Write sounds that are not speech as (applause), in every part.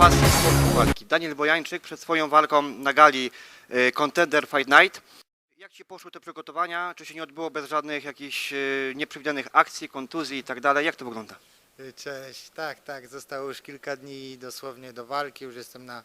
pasji sportu walki. Daniel Bojańczyk przed swoją walką na gali y, Contender Fight Night. Jak Ci poszły te przygotowania? Czy się nie odbyło bez żadnych jakichś y, nieprzewidzianych akcji, kontuzji i tak dalej? Jak to wygląda? Y, Cześć, tak, tak, zostało już kilka dni dosłownie do walki, już jestem na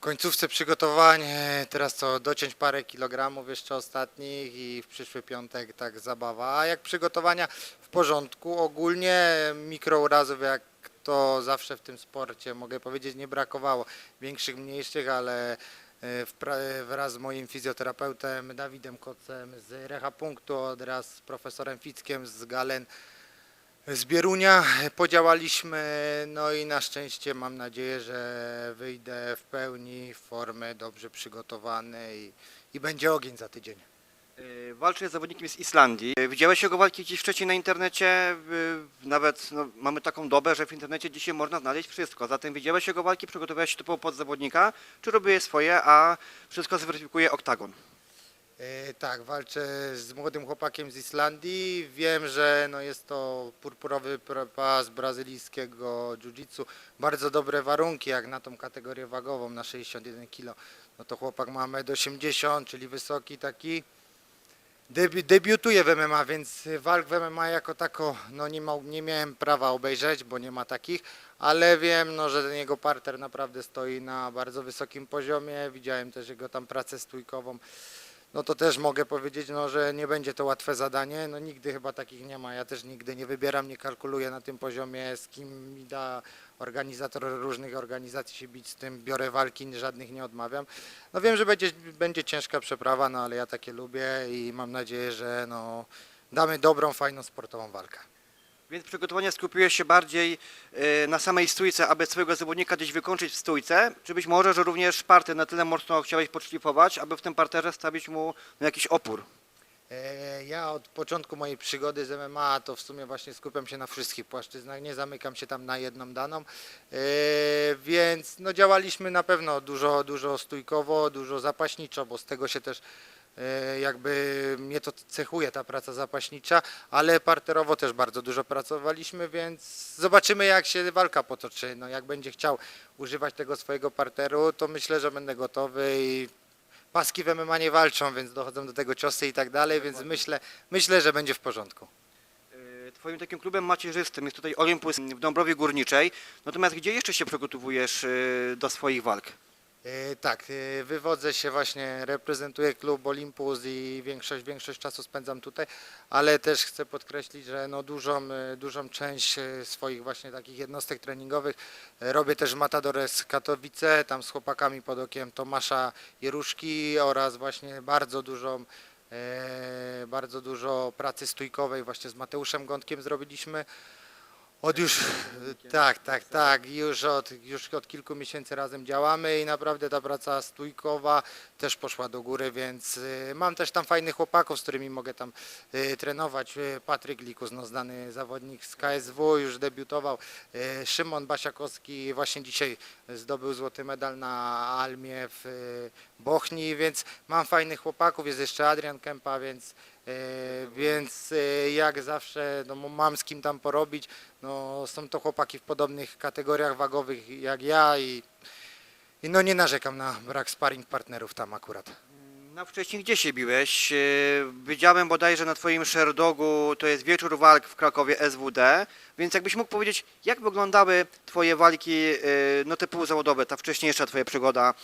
końcówce przygotowań, E, teraz co, dociąć parę kilogramów jeszcze ostatnich i w przyszły piątek tak zabawa, a jak przygotowania w porządku, ogólnie mikrourazów jak to zawsze w tym sporcie mogę powiedzieć nie brakowało, większych, mniejszych, ale e, wpra- wraz z moim fizjoterapeutem Dawidem Kocem z Reha Punktu oraz z profesorem Fickiem z Galen z Bierunia podziałaliśmy, no i na szczęście mam nadzieję, że wyjdę w pełni w formę, dobrze przygotowany i, i będzie ogień za tydzień. Y, Walczy z zawodnikiem z Islandii. Y, Widziałeś jego walki gdzieś wcześniej na internecie? Nawet no, mamy taką dobę, że w internecie dzisiaj można znaleźć wszystko. Zatem widziałeś jego walki, przygotowałeś się typowo pod zawodnika, czy robiłeś swoje, a wszystko zweryfikuje Oktagon? E, tak, walczę z młodym chłopakiem z Islandii. Wiem, że no jest to purpurowy pas brazylijskiego jiu-jitsu. Bardzo dobre warunki jak na tą kategorię wagową na 61 kg. No to chłopak ma 1,80 m, czyli wysoki taki. Debi debiutuje w MMA, więc walk w MMA jako tako no nie, ma, nie miałem prawa obejrzeć, bo nie ma takich, ale wiem, no, że ten jego parter naprawdę stoi na bardzo wysokim poziomie. Widziałem też jego tam pracę stójkową. No to też mogę powiedzieć, no, że nie będzie to łatwe zadanie. No nigdy chyba takich nie ma. Ja też nigdy nie wybieram, nie kalkuluję na tym poziomie, z kim mi da organizator różnych organizacji się bić, z tym biorę walki, żadnych nie odmawiam. No wiem, że będzie, będzie ciężka przeprawa, no ale ja takie lubię i mam nadzieję, że no, damy dobrą, fajną, sportową walkę. Więc przygotowania skupiłeś się bardziej y, na samej stójce, aby swojego zawodnika gdzieś wykończyć w stójce, czy być może, że również parter na tyle mocno chciałeś podszlifować, aby w tym parterze stawić mu no, jakiś opór? E, Ja od początku mojej przygody z MMA to w sumie właśnie skupiam się na wszystkich płaszczyznach, nie zamykam się tam na jedną daną, E, więc no działaliśmy na pewno dużo, dużo stójkowo, dużo zapaśniczo, bo z tego się też e, jakby mnie to cechuje ta praca zapaśnicza, ale parterowo też bardzo dużo pracowaliśmy, więc zobaczymy jak się walka potoczy. No jak będzie chciał używać tego swojego parteru, to myślę, że będę gotowy i paski w MMA nie walczą, więc dochodzą do tego ciosy i tak dalej, więc myślę, myślę, że będzie w porządku. Y, Twoim takim klubem macierzystym jest tutaj Olympus w Dąbrowie Górniczej, natomiast gdzie jeszcze się przygotowujesz y, do swoich walk? E, Tak, e, wywodzę się właśnie, reprezentuję klub Olympus i większość, większość czasu spędzam tutaj, ale też chcę podkreślić, że no dużą, e, dużą część swoich właśnie takich jednostek treningowych robię też w Matadores Katowice, tam z chłopakami pod okiem Tomasza Jeruszki oraz właśnie bardzo dużą bardzo dużo pracy stójkowej właśnie z Mateuszem Gątkiem zrobiliśmy. Od już, tak, tak, tak, już od, już od kilku miesięcy razem działamy i naprawdę ta praca stójkowa też poszła do góry, więc y, mam też tam fajnych chłopaków, z którymi mogę tam y, trenować. Patryk Likus, no, znany zawodnik z KSW, już debiutował. Szymon Basiakowski właśnie dzisiaj zdobył złoty medal na Almie w Bochni, więc mam fajnych chłopaków, jest jeszcze Adrian Kępa, więc E, Więc e, jak zawsze no, mam z kim tam porobić. No, są to chłopaki w podobnych kategoriach wagowych jak ja i, i no nie narzekam na brak sparring partnerów tam akurat. No wcześniej gdzie się biłeś? Y, Widziałem bodajże na Twoim Sherdogu, to jest wieczór walk w Krakowie SWD, więc jakbyś mógł powiedzieć, jak wyglądały Twoje walki y, no typu zawodowe, ta wcześniejsza Twoja przygoda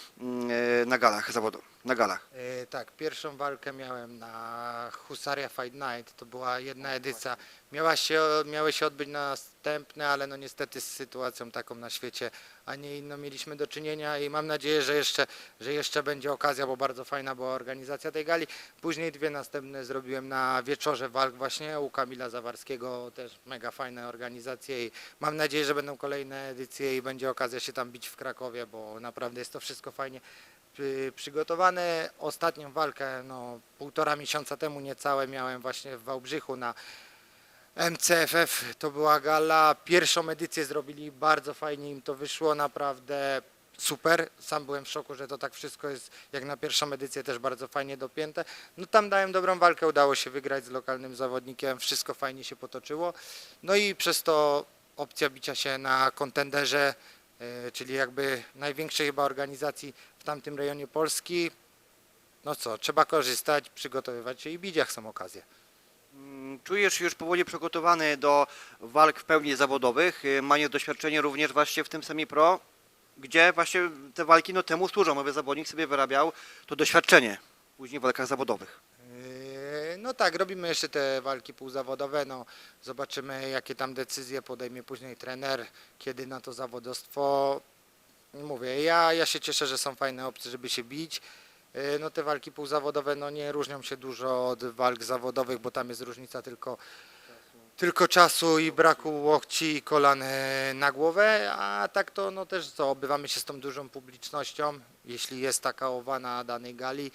y, na galach zawodowych, na galach? E, tak, pierwszą walkę miałem na Husaria Fight Night, to była jedna edycja. Miała się, miały się odbyć następne, ale no niestety z sytuacją taką na świecie, a nie inną mieliśmy do czynienia i mam nadzieję, że jeszcze, że jeszcze będzie okazja, bo bardzo fajna była organizacja tej gali. Później dwie następne zrobiłem na wieczorze walk właśnie u Kamila Zawarskiego, też mega fajne organizacje i mam nadzieję, że będą kolejne edycje i będzie okazja się tam bić w Krakowie, bo naprawdę jest to wszystko fajnie przy- przygotowane. Ostatnią walkę, no półtora miesiąca temu niecałe miałem właśnie w Wałbrzychu na MCFF. To była gala. Pierwszą edycję zrobili bardzo fajnie, im to wyszło naprawdę super. Sam byłem w szoku, że to tak wszystko jest jak na pierwszą edycję też bardzo fajnie dopięte. No tam dałem dobrą walkę, udało się wygrać z lokalnym zawodnikiem, wszystko fajnie się potoczyło. No i przez to opcja bicia się na kontenderze e, czyli jakby największej chyba organizacji w tamtym rejonie Polski. No co, trzeba korzystać, przygotowywać się i bić jak są okazje. Mm, Czujesz się już powoli przygotowany do walk w pełni zawodowych. Y, Mając doświadczenie również właśnie w tym semi-pro, gdzie właśnie te walki no, temu służą, aby zawodnik sobie wyrabiał to doświadczenie później w walkach zawodowych. Yy, No tak, robimy jeszcze te walki półzawodowe, no zobaczymy jakie tam decyzje podejmie później trener, kiedy na to zawodowstwo. Mówię, ja, ja się cieszę, że są fajne opcje, żeby się bić. Yy, No te walki półzawodowe no nie różnią się dużo od walk zawodowych, bo tam jest różnica tylko, tylko czasu i braku łokci i kolan e, na głowę, a tak to no też co, obywamy się z tą dużą publicznością, jeśli jest taka owa na danej gali.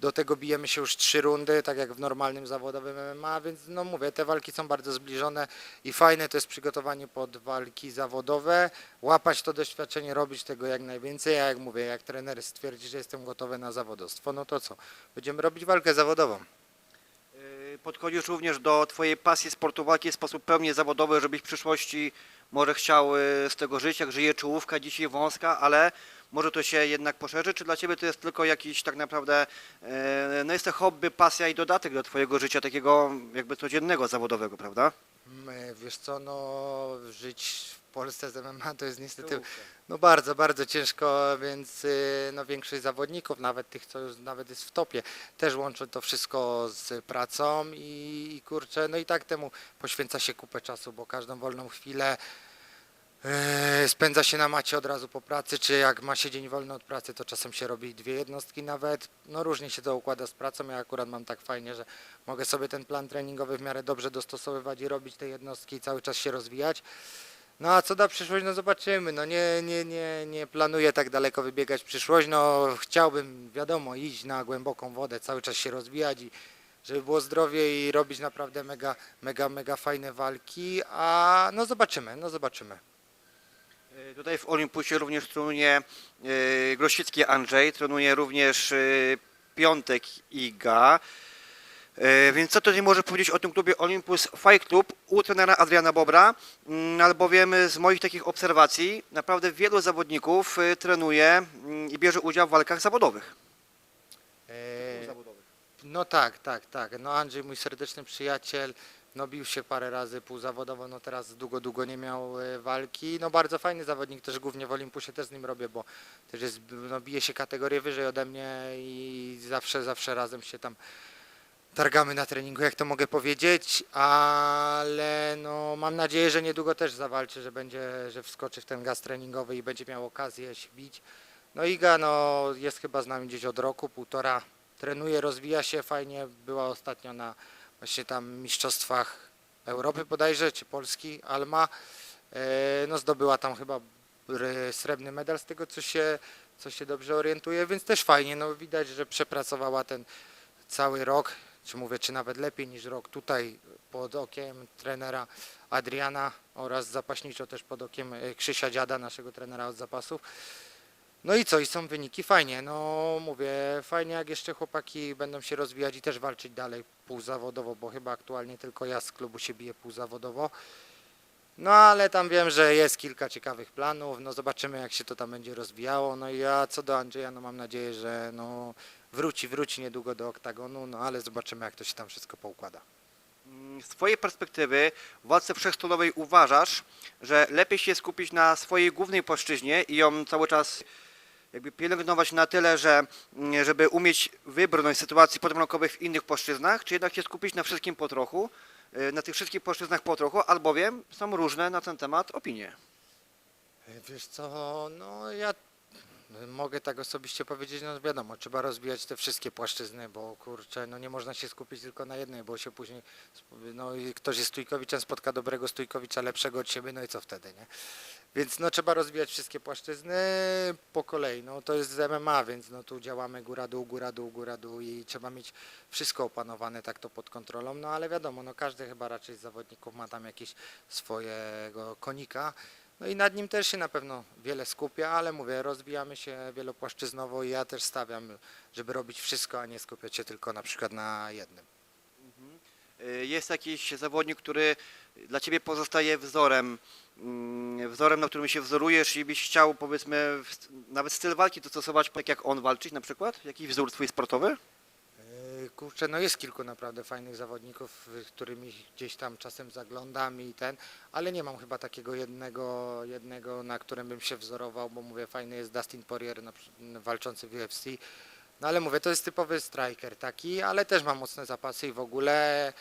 Do tego bijemy się już trzy rundy, tak jak w normalnym zawodowym MMA, więc no mówię, te walki są bardzo zbliżone i fajne to jest przygotowanie pod walki zawodowe, łapać to doświadczenie, robić tego jak najwięcej, a jak mówię, jak trener stwierdzi, że jestem gotowy na zawodowstwo, no to co, będziemy robić walkę zawodową. Y, Podchodzisz również do Twojej pasji sportu walki w sposób pełnie zawodowy, żebyś w przyszłości może chciał y, z tego żyć, jak żyje czołówka dzisiaj wąska, ale może to się jednak poszerzy, czy dla Ciebie to jest tylko jakiś tak naprawdę, e, no jest to hobby, pasja i dodatek do Twojego życia takiego jakby codziennego, zawodowego, prawda? Mm, Wiesz co, no żyć w Polsce z MMA to jest niestety no bardzo, bardzo ciężko, więc y, no większość zawodników, nawet tych, co już nawet jest w topie, też łączą to wszystko z pracą i, i kurczę, no i tak temu poświęca się kupę czasu, bo każdą wolną chwilę e, spędza się na macie od razu po pracy, czy jak ma się dzień wolny od pracy, to czasem się robi dwie jednostki nawet. No różnie się to układa z pracą. Ja akurat mam tak fajnie, że mogę sobie ten plan treningowy w miarę dobrze dostosowywać i robić te jednostki i cały czas się rozwijać. No a co da przyszłość, no zobaczymy. No nie, nie, nie, nie planuję tak daleko wybiegać przyszłość. No chciałbym, wiadomo, iść na głęboką wodę, cały czas się rozwijać i żeby było zdrowie i robić naprawdę mega, mega, mega fajne walki. A no zobaczymy, no zobaczymy. Tutaj w Olympusie również trenuje e, Grosicki Andrzej, trenuje również e, Piątek Iga. E, Więc co tutaj może powiedzieć o tym klubie Olympus Fight Club u trenera Adriana Bobra? Mm, Albowiem z moich takich obserwacji naprawdę wielu zawodników trenuje mm, i bierze udział w walkach zawodowych. E, No tak, tak, tak. No Andrzej, mój serdeczny przyjaciel, no bił się parę razy półzawodowo, no teraz długo, długo nie miał e, walki. No bardzo fajny zawodnik, też głównie w Olympusie też z nim robię, bo też jest, no bije się kategorię wyżej ode mnie i zawsze, zawsze razem się tam targamy na treningu, jak to mogę powiedzieć, ale no mam nadzieję, że niedługo też zawalczy, że będzie, że wskoczy w ten gaz treningowy i będzie miał okazję się bić. No Iga no, jest chyba z nami gdzieś od roku, półtora, trenuje, rozwija się fajnie, była ostatnio na właśnie tam mistrzostwach Europy bodajże, czy Polski, Alma, e, no zdobyła tam chyba srebrny medal z tego, co się, co się dobrze orientuje, więc też fajnie, no widać, że przepracowała ten cały rok, czy mówię, czy nawet lepiej niż rok tutaj pod okiem trenera Adriana oraz zapaśniczo też pod okiem e, Krzysia Dziada, naszego trenera od zapasów. No i co, i są wyniki fajnie, no mówię, fajnie jak jeszcze chłopaki będą się rozwijać i też walczyć dalej półzawodowo, bo chyba aktualnie tylko ja z klubu się biję półzawodowo. No ale tam wiem, że jest kilka ciekawych planów, no zobaczymy jak się to tam będzie rozwijało. No i ja co do Andrzeja, no mam nadzieję, że no wróci, wróci niedługo do oktagonu, no ale zobaczymy jak to się tam wszystko poukłada. Mm, Z Twojej perspektywy w walce wszechstolowej uważasz, że lepiej się skupić na swojej głównej płaszczyźnie i ją cały czas jakby pielęgnować na tyle, że mm, żeby umieć wybrnąć sytuacji podbramkowych w innych płaszczyznach, czy jednak się skupić na wszystkim po trochu, y, na tych wszystkich płaszczyznach po trochu, albowiem są różne na ten temat opinie. Wiesz co, no ja mogę tak osobiście powiedzieć, no wiadomo, trzeba rozwijać te wszystkie płaszczyzny, bo kurczę, no nie można się skupić tylko na jednej, bo się później, no i ktoś jest stójkowiczem, spotka dobrego stójkowicza, lepszego od siebie, no i co wtedy, nie? Więc no trzeba rozwijać wszystkie płaszczyzny po kolei, no to jest z MMA, więc no tu działamy góra dół, góra dół, góra dół i trzeba mieć wszystko opanowane tak to pod kontrolą, no ale wiadomo, no każdy chyba raczej z zawodników ma tam jakieś swojego konika, no i nad nim też się na pewno wiele skupia, ale mówię, rozwijamy się wielopłaszczyznowo i ja też stawiam, żeby robić wszystko, a nie skupiać się tylko na przykład na jednym. Y, Jest jakiś zawodnik, który dla ciebie pozostaje wzorem, mm, wzorem, na którym się wzorujesz i byś chciał, powiedzmy, nawet styl walki to stosować, tak jak on walczyć na przykład? Jakiś wzór twój sportowy? Kurczę, no jest kilku naprawdę fajnych zawodników, y, którymi gdzieś tam czasem zaglądam i ten, ale nie mam chyba takiego jednego, jednego na którym bym się wzorował, bo mówię, fajny jest Dustin Poirier na, walczący w UFC. No ale mówię, to jest typowy striker taki, ale też ma mocne zapasy i w ogóle.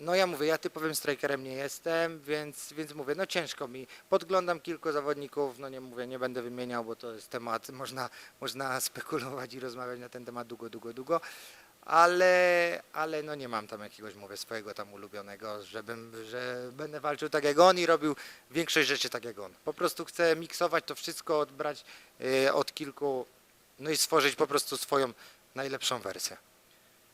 No ja mówię, ja typowym strikerem nie jestem, więc, więc mówię, no ciężko mi. Podglądam kilku zawodników, no nie mówię, nie będę wymieniał, bo to jest temat, (laughs) można, można spekulować i rozmawiać na ten temat długo, długo, długo, ale, ale no nie mam tam jakiegoś, mówię, swojego tam ulubionego, żebym, że będę walczył tak jak on i robił większość rzeczy tak jak on. Po prostu chcę miksować to wszystko, odbrać y, od kilku, no i stworzyć po prostu swoją najlepszą wersję.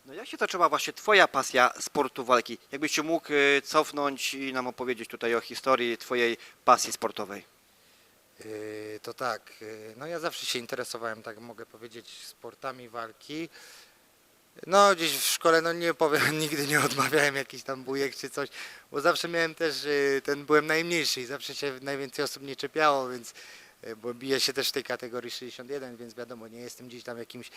No jak się zaczęła właśnie twoja pasja sportu walki? Jakbyś się mógł y, cofnąć i nam opowiedzieć tutaj o historii twojej pasji sportowej? Yy, To tak, yy, no ja zawsze się interesowałem, tak mogę powiedzieć, sportami walki. No gdzieś w szkole, no nie powiem, (laughs) nigdy nie odmawiałem jakichś tam bujek czy coś, bo zawsze miałem też, ten byłem najmniejszy i zawsze się najwięcej osób nie czepiało, więc, bo biję się też w tej kategorii 61, więc wiadomo, nie jestem gdzieś tam jakimś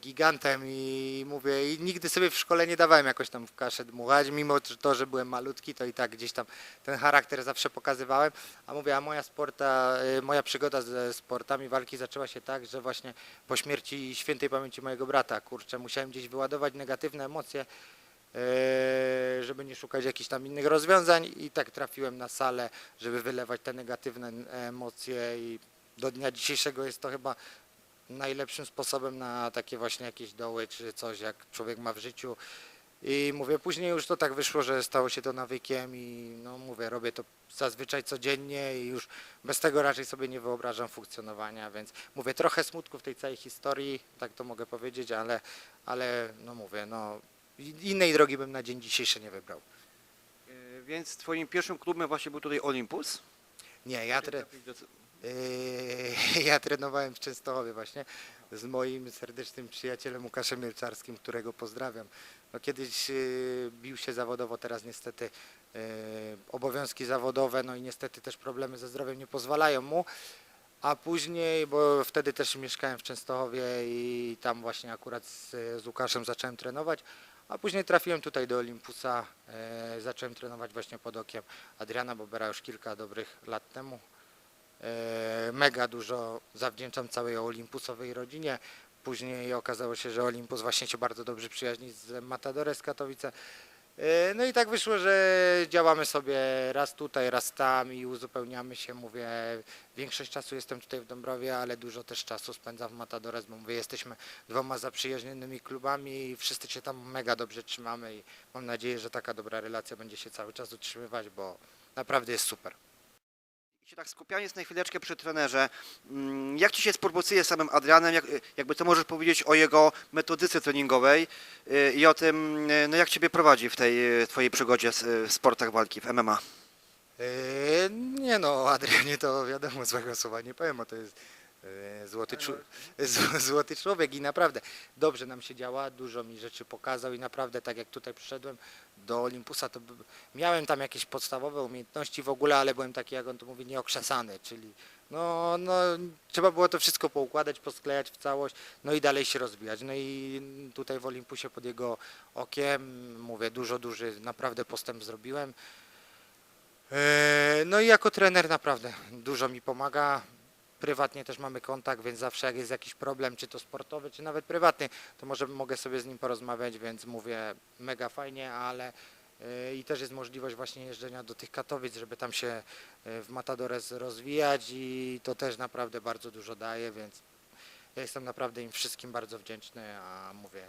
gigantem i mówię, i nigdy sobie w szkole nie dawałem jakoś tam w kaszę dmuchać, mimo to, że byłem malutki, to i tak gdzieś tam ten charakter zawsze pokazywałem. A mówię, a moja sporta, y, moja przygoda ze sportami walki zaczęła się tak, że właśnie po śmierci świętej pamięci mojego brata, kurczę, musiałem gdzieś wyładować negatywne emocje, y, żeby nie szukać jakichś tam innych rozwiązań i tak trafiłem na salę, żeby wylewać te negatywne emocje i do dnia dzisiejszego jest to chyba najlepszym sposobem na takie właśnie jakieś doły czy coś, jak człowiek ma w życiu. I mówię, później już to tak wyszło, że stało się to nawykiem i no mówię, robię to zazwyczaj codziennie i już bez tego raczej sobie nie wyobrażam funkcjonowania, więc mówię, trochę smutku w tej całej historii, tak to mogę powiedzieć, ale, ale no mówię, no innej drogi bym na dzień dzisiejszy nie wybrał. Y, Więc twoim pierwszym klubem właśnie był tutaj Olympus? Nie, ja, tre, Yy, (laughs) ja trenowałem w Częstochowie właśnie z moim serdecznym przyjacielem Łukaszem Mielcarskim, którego pozdrawiam. No, kiedyś yy, bił się zawodowo, teraz niestety yy, obowiązki zawodowe, no i niestety też problemy ze zdrowiem nie pozwalają mu. A później, bo wtedy też mieszkałem w Częstochowie i tam właśnie akurat z, z Łukaszem zacząłem trenować, a później trafiłem tutaj do Olympusa, zacząłem trenować właśnie pod okiem Adriana Bobera już kilka dobrych lat temu. E, Mega dużo zawdzięczam całej Olympusowej rodzinie. Później okazało się, że Olympus właśnie się bardzo dobrze przyjaźni z Matadores Katowice. E, No i tak wyszło, że działamy sobie raz tutaj, raz tam i uzupełniamy się. Mówię, większość czasu jestem tutaj w Dąbrowie, ale dużo też czasu spędzam w Matadores, bo mówię, jesteśmy dwoma zaprzyjaźnionymi klubami i wszyscy się tam mega dobrze trzymamy i mam nadzieję, że taka dobra relacja będzie się cały czas utrzymywać, bo naprawdę jest super. I się tak skupiając na chwileczkę przy trenerze, mm, jak Ci się współpracuje z samym Adrianem, jak, jakby co możesz powiedzieć o jego metodyce treningowej y, i o tym, y, no jak Ciebie prowadzi w tej y, Twojej przygodzie w sportach walki, w MMA? Nie no, Adrianie to wiadomo, złego słowa nie powiem, to jest złoty, czu- (laughs) z- złoty człowiek i naprawdę dobrze nam się działa, dużo mi rzeczy pokazał i naprawdę tak jak tutaj przyszedłem do Olympusa, to miałem tam jakieś podstawowe umiejętności w ogóle, ale byłem taki, jak on to mówi, nieokrzesany, czyli no, no trzeba było to wszystko poukładać, posklejać w całość, no i dalej się rozwijać. No i tutaj w Olympusie pod jego okiem, mówię, dużo, duży naprawdę postęp zrobiłem. Eee, No i jako trener naprawdę dużo mi pomaga. Prywatnie też mamy kontakt, więc zawsze jak jest jakiś problem, czy to sportowy, czy nawet prywatny, to może mogę sobie z nim porozmawiać, więc mówię mega fajnie, ale e, i też jest możliwość właśnie jeżdżenia do tych Katowic, żeby tam się e, w Matadores rozwijać i to też naprawdę bardzo dużo daje, więc ja jestem naprawdę im wszystkim bardzo wdzięczny, a mówię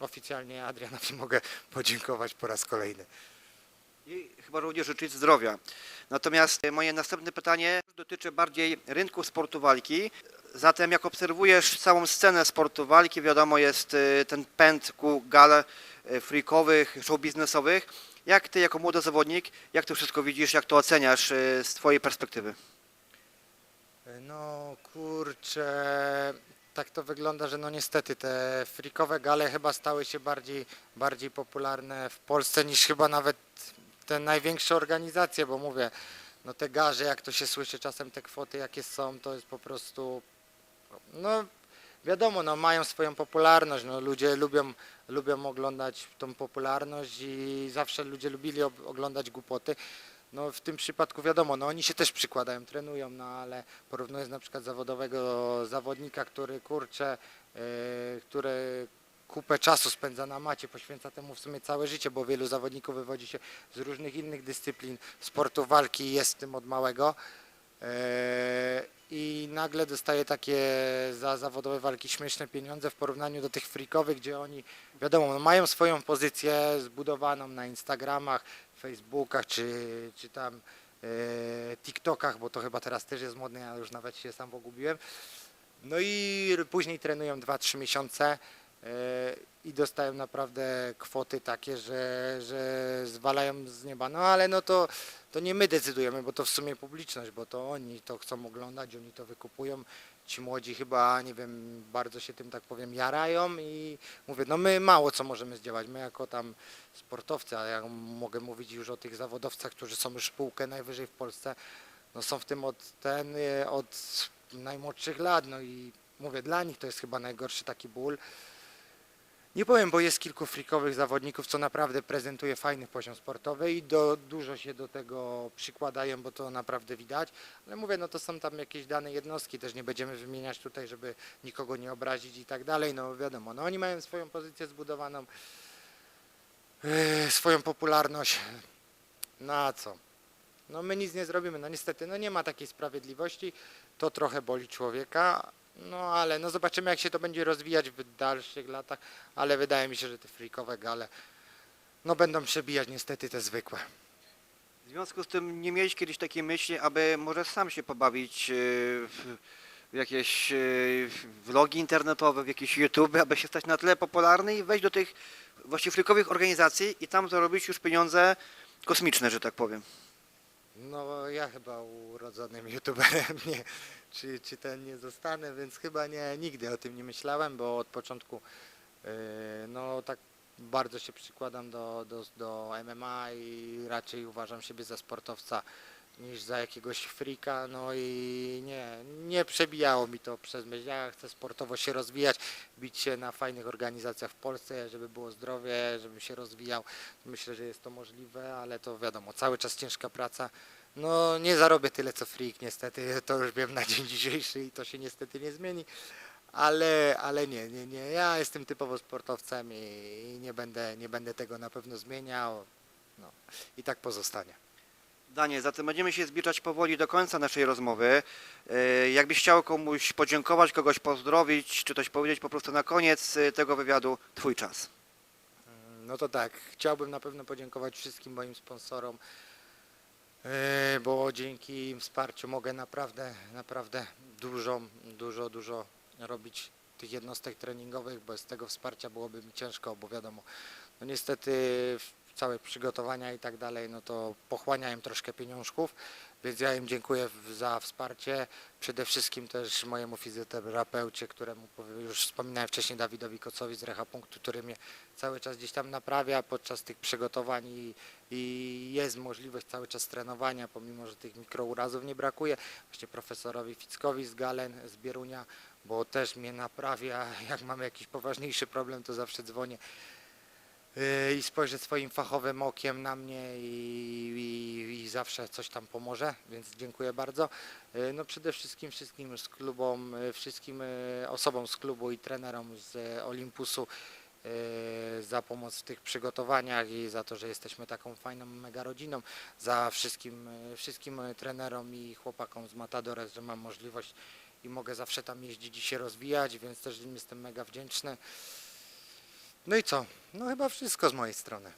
oficjalnie Adrianowi (laughs) mogę podziękować po raz kolejny. I chyba również życzyć zdrowia. Natomiast moje następne pytanie dotyczy bardziej rynku sportu walki. Zatem jak obserwujesz całą scenę sportu walki, wiadomo jest y, ten pęd ku gal y, freakowych, show biznesowych. Jak ty jako młody zawodnik, jak to wszystko widzisz, jak to oceniasz y, z twojej perspektywy? No kurczę, tak to wygląda, że no niestety te frikowe gale chyba stały się bardziej, bardziej popularne w Polsce niż chyba nawet te największe organizacje, bo mówię, no te garze, jak to się słyszy, czasem te kwoty jakie są, to jest po prostu, no wiadomo, no mają swoją popularność, no ludzie lubią, lubią oglądać tą popularność i zawsze ludzie lubili oglądać głupoty. No w tym przypadku wiadomo, no oni się też przykładają, trenują, no ale porównując na przykład zawodowego zawodnika, który kurczę, yy, który kupę czasu spędza na macie, poświęca temu w sumie całe życie, bo wielu zawodników wywodzi się z różnych innych dyscyplin sportu walki jest w tym od małego. Yy, I nagle dostaje takie za zawodowe walki śmieszne pieniądze w porównaniu do tych freakowych, gdzie oni, wiadomo, no mają swoją pozycję zbudowaną na Instagramach, Facebookach czy, czy tam e, TikTokach, bo to chyba teraz też jest modne, ja już nawet się sam pogubiłem. No i później trenują 2-3 miesiące i dostają naprawdę kwoty takie, że, że zwalają z nieba. No ale no to, to nie my decydujemy, bo to w sumie publiczność, bo to oni to chcą oglądać, oni to wykupują. Ci młodzi chyba, nie wiem, bardzo się tym, tak powiem, jarają i mówię, no my mało co możemy zdziałać. My jako tam sportowcy, a ja mogę mówić już o tych zawodowcach, którzy są już półkę najwyżej w Polsce, no są w tym od ten, e, od najmłodszych lat, no i mówię, dla nich to jest chyba najgorszy taki ból. Nie powiem, bo jest kilku frikowych zawodników, co naprawdę prezentuje fajny poziom sportowy i do, dużo się do tego przykładają, bo to naprawdę widać. Ale mówię, no to są tam jakieś dane jednostki, też nie będziemy wymieniać tutaj, żeby nikogo nie obrazić i tak dalej. No wiadomo, no oni mają swoją pozycję zbudowaną, yy, swoją popularność. No a co? No my nic nie zrobimy, no niestety, no nie ma takiej sprawiedliwości, to trochę boli człowieka, no ale no zobaczymy jak się to będzie rozwijać w dalszych latach, ale wydaje mi się, że te freakowe gale no będą przebijać niestety te zwykłe. W związku z tym nie miałeś kiedyś takiej myśli, aby może sam się pobawić e, w jakieś e, vlogi internetowe, w jakieś YouTube, aby się stać na tyle popularny i wejść do tych właśnie frykowych organizacji i tam zarobić już pieniądze kosmiczne, że tak powiem. No ja chyba urodzonym youtuberem nie, czy, czy ten nie zostanę, więc chyba nie, nigdy o tym nie myślałem, bo od początku yy, no tak bardzo się przykładam do, do, do MMA i raczej uważam siebie za sportowca niż za jakiegoś frika, no i nie, nie przebijało mi to przez myśl. Ja chcę sportowo się rozwijać, bić się na fajnych organizacjach w Polsce, żeby było zdrowie, żebym się rozwijał. Myślę, że jest to możliwe, ale to wiadomo, cały czas ciężka praca. No nie zarobię tyle co freak niestety, to już wiem na dzień dzisiejszy i to się niestety nie zmieni. Ale, ale nie, nie, nie. Ja jestem typowo sportowcem i, i nie, będę, nie będę tego na pewno zmieniał. No, I tak pozostanie. Danie, zatem będziemy się zbliżać powoli do końca naszej rozmowy. E, Jakbyś chciał komuś podziękować, kogoś pozdrowić, czy coś powiedzieć po prostu na koniec e, tego wywiadu, twój czas. No to tak, chciałbym na pewno podziękować wszystkim moim sponsorom, e, bo dzięki im wsparciu mogę naprawdę, naprawdę dużo, dużo, dużo robić tych jednostek treningowych, bez tego wsparcia byłoby mi ciężko, bo wiadomo, no niestety całe przygotowania i tak dalej, no to pochłaniałem troszkę pieniążków, więc ja im dziękuję za wsparcie. Przede wszystkim też mojemu fizjoterapeucie, któremu już wspominałem wcześniej Dawidowi Kocowi z Rehapunktu, który mnie cały czas gdzieś tam naprawia podczas tych przygotowań i, i jest możliwość cały czas trenowania, pomimo że tych mikrourazów nie brakuje. Właśnie profesorowi Fickowi z Galen, z Bierunia, bo też mnie naprawia. (laughs) Jak mamy jakiś poważniejszy problem, to zawsze dzwonię i spojrzę swoim fachowym okiem na mnie i, i, i zawsze coś tam pomoże, więc dziękuję bardzo. Yy, No przede wszystkim wszystkim z klubom, yy, wszystkim osobom z klubu i trenerom z Olympusu za pomoc w tych przygotowaniach i za to, że jesteśmy taką fajną mega rodziną, za wszystkim, wszystkim trenerom i chłopakom z Matadores, że mam możliwość i mogę zawsze tam jeździć i się rozwijać, więc też im jestem mega wdzięczny. No i co? No chyba wszystko z mojej strony.